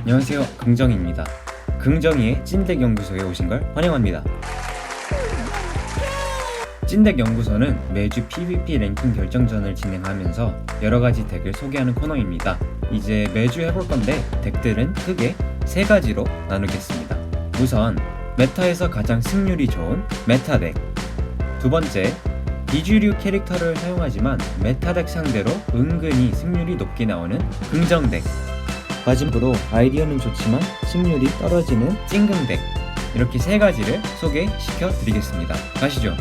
안녕하세요. 긍정입니다. 긍정이의 찐덱 연구소에 오신 걸 환영합니다. 찐덱 연구소는 매주 PVP 랭킹 결정전을 진행하면서 여러가지 덱을 소개하는 코너입니다. 이제 매주 해볼 건데 덱들은 크게 세 가지로 나누겠습니다. 우선 메타에서 가장 승률이 좋은 메타 덱. 두 번째 비주류 캐릭터를 사용하지만 메타 덱 상대로 은근히 승률이 높게 나오는 긍정 덱 마지막으로 아이디어는 좋지만 승률이 떨어지는 찡금덱 이렇게 세 가지를 소개시켜 드리겠습니다. 가시죠.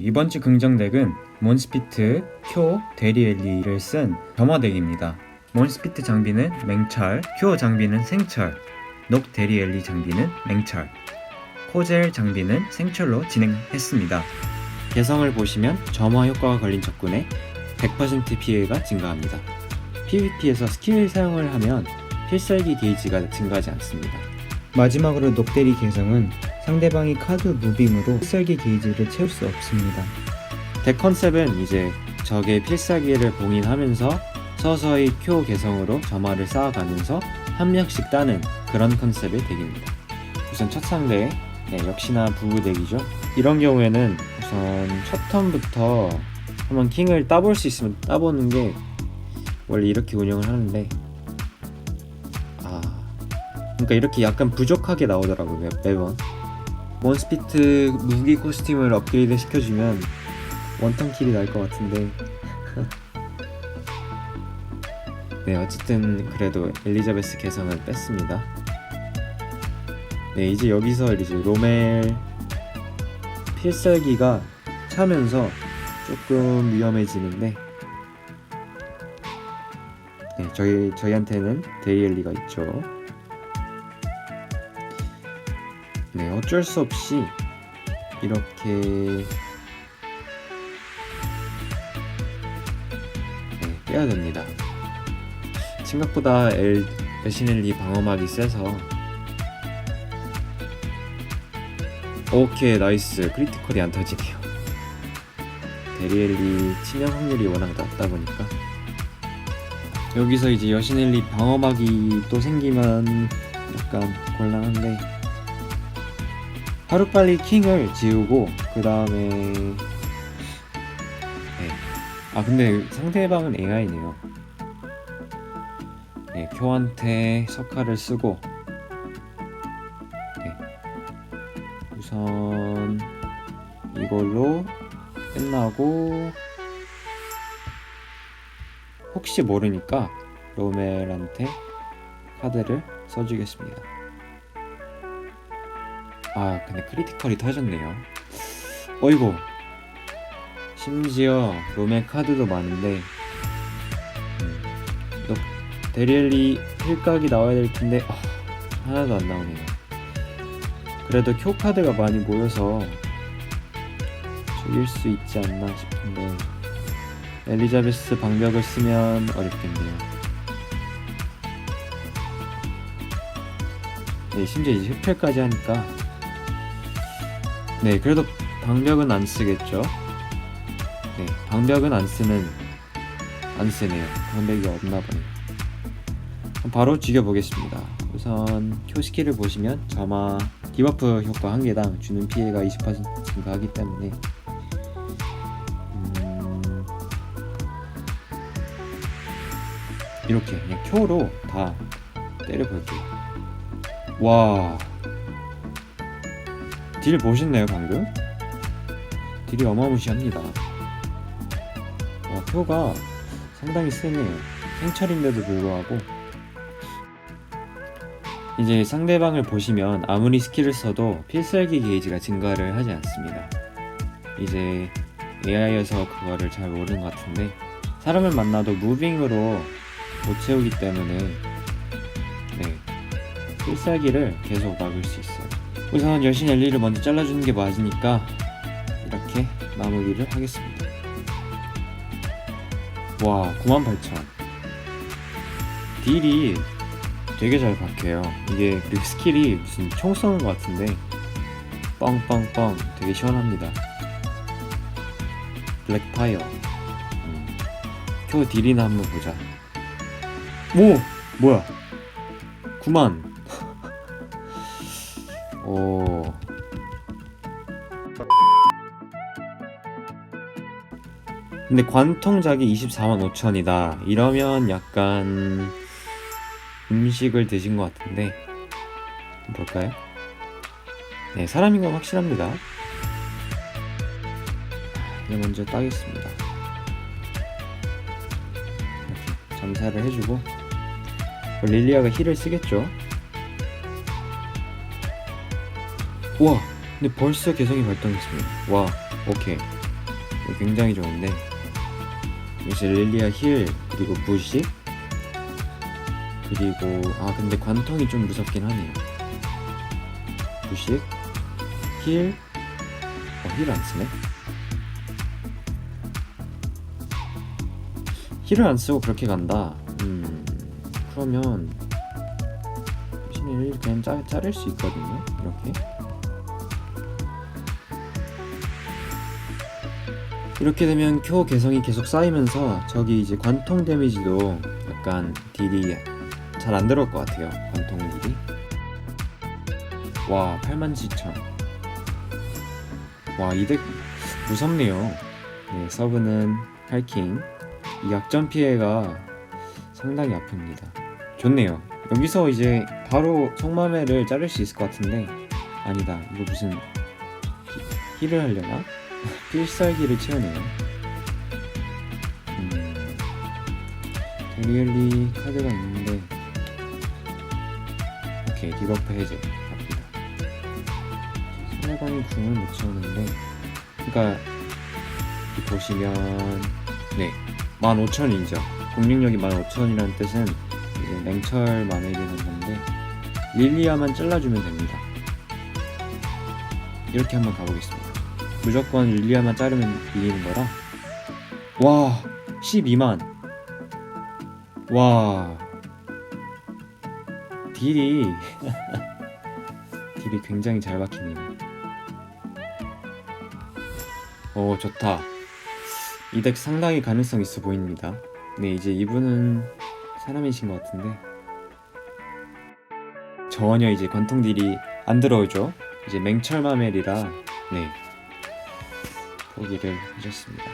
이번 주 긍정덱은 몬스피트, 쿄, 데리엘리를 쓴 점화덱입니다. 몬스피트 장비는 맹철, 쿄 장비는 생철, 녹 데리엘리 장비는 맹철, 코젤 장비는 생철로 진행했습니다. 개성을 보시면 점화 효과가 걸린 적군에 100% 피해가 증가합니다. PVP에서 스킬 사용을 하면 필살기 게이지가 증가하지 않습니다. 마지막으로 녹대리 개성은 상대방이 카드 무빙으로 필살기 게이지를 채울 수 없습니다. 덱 컨셉은 이제 적의 필살기를 봉인하면서 서서히 큐 개성으로 점화를 쌓아가면서 한 명씩 따는 그런 컨셉의 덱입니다. 우선 첫 상대 네, 역시나 부부 덱이죠. 이런 경우에는 우선 첫 턴부터 한번 킹을 따볼 수 있으면 따보는 게 원래 이렇게 운영을 하는데 아 그러니까 이렇게 약간 부족하게 나오더라고요 매- 매번. 몬스피트 무기 코스튬을 업그레이드 시켜주면 원턴 킬이 날 것 같은데. 네 어쨌든 그래도 엘리자베스 개성은 뺐습니다. 네 이제 여기서 이제 로멜 필살기가 차면서 조금 위험해지는데 네, 저희 저희한테는 데이엘리가 있죠. 네, 어쩔 수 없이 이렇게 네, 빼야 됩니다. 생각보다 엘 여신엘리 방어막이 세서 오케이 나이스 크리티컬이 안 터지네요. 데리엘리 치명 확률이 워낙 낮다 보니까 여기서 이제 여신엘리 방어막이 또 생기면 약간 곤란한데 하루빨리 킹을 지우고 그 다음에 네. 아 근데 상대방은 AI네요 네 쿄한테 석화를 쓰고 이걸로 끝나고 혹시 모르니까 로멜한테 카드를 써주겠습니다. 아 근데 크리티컬이 터졌네요. 어이구 심지어 로멜 카드도 많은데 음, 너 데리엘리 필각이 나와야 될 텐데 아, 하나도 안 나오네요. 그래도 쿄 카드가 많이 모여서 죽일 수 있지 않나 싶은데 엘리자베스 방벽을 쓰면 어렵겠네요. 네, 심지어 이제 흡혈까지 하니까 네, 그래도 방벽은 안 쓰겠죠. 네, 방벽은 안 쓰는 안 쓰네요. 방벽이 없나 보네요. 바로 죽여보겠습니다. 우선 큐 스킬을 보시면 점화 디버프 효과 한 개당 주는 피해가 20% 증가하기 때문에 이렇게 그냥 큐로 다 때려볼게요. 와, 딜 보셨나요 방금? 딜이 어마무시합니다. 와, 큐가 상당히 세네요. 생철인데도 불구하고 이제 상대방을 보시면 아무리 스킬을 써도 필살기 게이지가 증가를 하지 않습니다. 이제 AI여서 그거를 잘 모르는 것 같은데 사람을 만나도 무빙으로 못 채우기 때문에 네 필살기를 계속 막을 수 있어요. 우선 여신 엘리를 먼저 잘라주는 게 맞으니까 이렇게 마무리를 하겠습니다. 와 98,000 딜이 되게 잘 박혀요. 이게 그리고 스킬이 무슨 총 쏘는 것 같은데 뻥뻥뻥 되게 시원합니다. 블랙파이어 음. 표 딜이나 한번 보자. 오 뭐야? 9만. 오. 근데 관통작이 24만 5천이다. 이러면 약간 음식을 드신 것 같은데 볼까요? 네, 사람인 건 확실합니다. 이제 먼저 따겠습니다. 이렇게 점사를 해주고 릴리아가 힐을 쓰겠죠? 우와! 근데 벌써 개성이 발동했습니다. 와, 오케이. 굉장히 좋은데 이제 릴리아 힐 그리고 부시 그리고 아 근데 관통이 좀 무섭긴 하네요. 부식 힐, 어, 힐 안 쓰네. 힐을 안 쓰고 그렇게 간다. 음, 그러면 신을 그냥 짜, 자를 수 있거든요. 이렇게. 이렇게 되면 큐 개성이 계속 쌓이면서 저기 이제 관통 데미지도 약간 딜이 잘 안 들어올 것 같아요. 관통 딜이. 와, 87,000. 와, 이덱 무섭네요. 네, 서브는 할킹. 이 약점 피해가 상당히 아픕니다. 좋네요. 여기서 이제 바로 성마매를 자를 수 있을 것 같은데 아니다. 이거 무슨 히- 힐을 하려나? 필살기를 채우네요. 음, 데리엘리 카드가 있는데 오케이 디버프 해제 갑니다. 상대방이 궁을 못 채우는데 여기 보시면 네 15,000이죠. 공격력이 15,000이라는 뜻은 이제 맹철 마멜이라는 건데 릴리아만 잘라주면 됩니다. 이렇게 한번 가보겠습니다. 무조건 릴리아만 자르면 이기는 거라. 와 12만. 와 딜이 딜이 굉장히 잘 박히네요. 오 좋다. 이 덱 상당히 가능성 있어 보입니다. 네 이제 이분은 사람이신 것 같은데 전혀 이제 관통 딜이 안 들어오죠. 이제 맹철마멜이라 네 포기를 하셨습니다.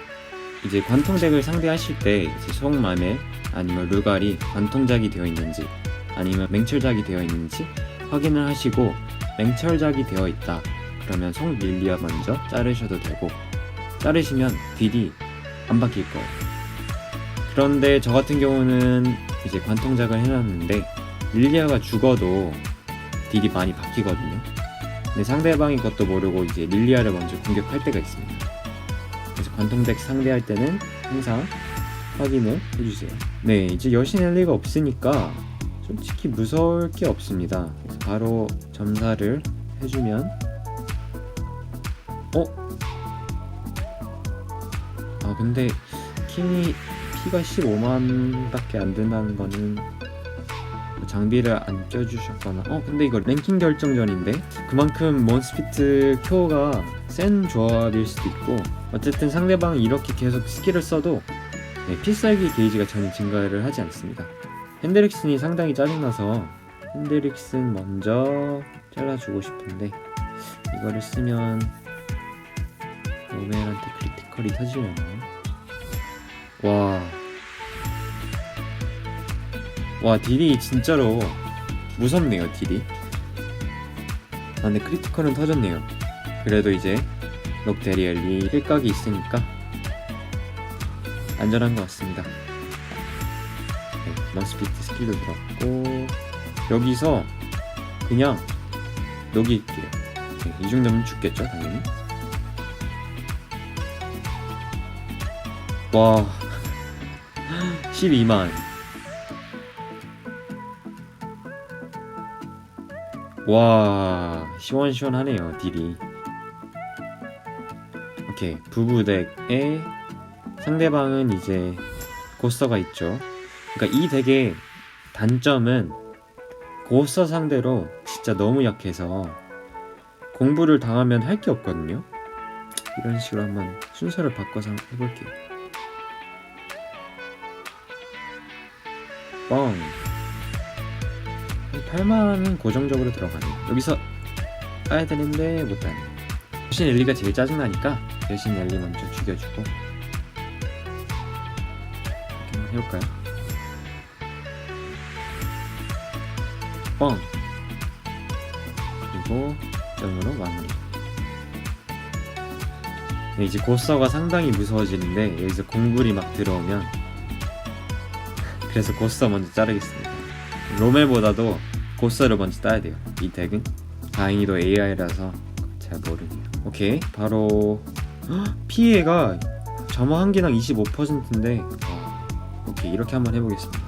이제 관통 덱을 상대하실 때 이제 송마멜 아니면 루갈이 관통작이 되어 있는지 아니면 맹철작이 되어 있는지 확인을 하시고 맹철작이 되어 있다 그러면 송 릴리아 먼저 자르셔도 되고 자르시면 딜이 안 바뀔 거예요 그런데 저 같은 경우는 이제 관통작을 해놨는데 릴리아가 죽어도 딜이 많이 바뀌거든요 근데 상대방이 것도 모르고 이제 릴리아를 먼저 공격할 때가 있습니다 그래서 관통덱 상대할 때는 항상 확인을 해주세요 네 이제 여신 엘리가 없으니까 솔직히 무서울 게 없습니다. 바로 점사를 해주면 어? 아 근데 킹이 피가 15만밖에 안 된다는 거는 뭐 장비를 안 껴주셨거나 어 근데 이거 랭킹 결정전인데 그만큼 몬스피트 큐어가 센 조합일 수도 있고 어쨌든 상대방이 이렇게 계속 스킬을 써도 네, 필살기 게이지가 전혀 증가를 하지 않습니다. 핸드릭슨이 상당히 짜증나서 핸드릭슨 먼저 잘라주고 싶은데 이거를 쓰면 오멜한테 크리티컬이 터지려나 와. 와 딜이 진짜로 무섭네요 딜이. 아 근데 크리티컬은 터졌네요. 그래도 이제 녹데리엘리 힐각이 있으니까 안전한 것 같습니다. 네, 넌스피트 스킬도 들었고 여기서 그냥 녹일게요 네, 이 정도면 죽겠죠 당연히. 와 12만 와 시원시원하네요 딜이 오케이 부부덱에 상대방은 이제 고스터가 있죠 그러니까 이 덱의 단점은 고스터 상대로 진짜 너무 약해서 공부를 당하면 할 게 없거든요. 이런 식으로 한번 순서를 바꿔서 해볼게요. 뻥. 8만원은 고정적으로 들어가네. 여기서 따야 되는데 못 따네. 대신 엘리가 제일 짜증나니까 대신 엘리 먼저 죽여주고. 이렇게 한번 해볼까요? 뻥. 그리고 점으로 마무리. 네, 이제 고서가 상당히 무서워지는데 여기서 공굴이 막 들어오면 그래서 고서 먼저 자르겠습니다. 로멜보다도 고서를 먼저 따야 돼요. 이 덱은? 다행히도 AI라서 잘 모르네요. 오케이. 바로 헉, 피해가 점화 한 개당 25%인데 어, 오케이. 이렇게 한번 해보겠습니다.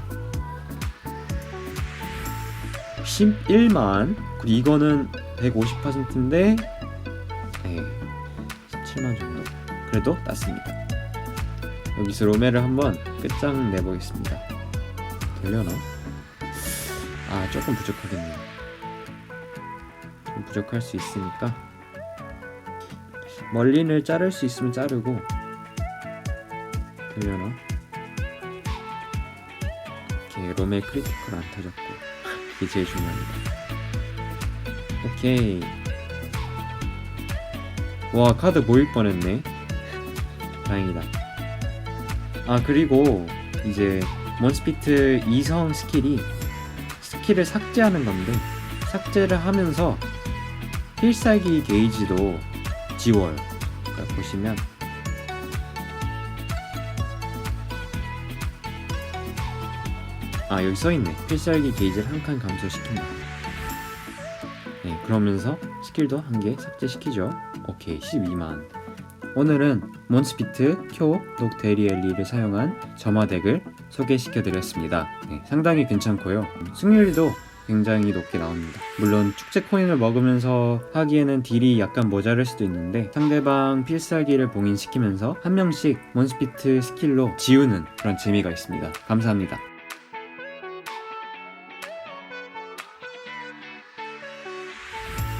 11만. 그리고 이거는 150%인데 네 17만 정도? 그래도 땄습니다. 여기서 로메를 한번 끝장 내보겠습니다 되려나? 아 조금 부족하겠네요. 좀 부족할 수 있으니까. 멀린을 자를 수 있으면 자르고. 되려나? 이렇게 로메 크리티컬 안 터졌고. 이게 제일 중요합니다. 오케이. 와 카드 모일 뻔했네. 다행이다. 아 그리고 이제 몬스피트 2성 스킬이 스킬을 삭제하는 건데 삭제를 하면서 필살기 게이지도 지워요. 그러니까 보시면 아 여기 써있네. 필살기 게이지를 한 칸 감소시킨다. 네 그러면서 스킬도 한 개 삭제시키죠. 오케이 12만 오늘은 몬스피트, 쿄, 녹 데리엘리를 사용한 점화덱을 소개시켜 드렸습니다. 네, 상당히 괜찮고요. 승률도 굉장히 높게 나옵니다. 물론 축제 코인을 먹으면서 하기에는 딜이 약간 모자랄 수도 있는데 상대방 필살기를 봉인시키면서 한 명씩 몬스피트 스킬로 지우는 그런 재미가 있습니다. 감사합니다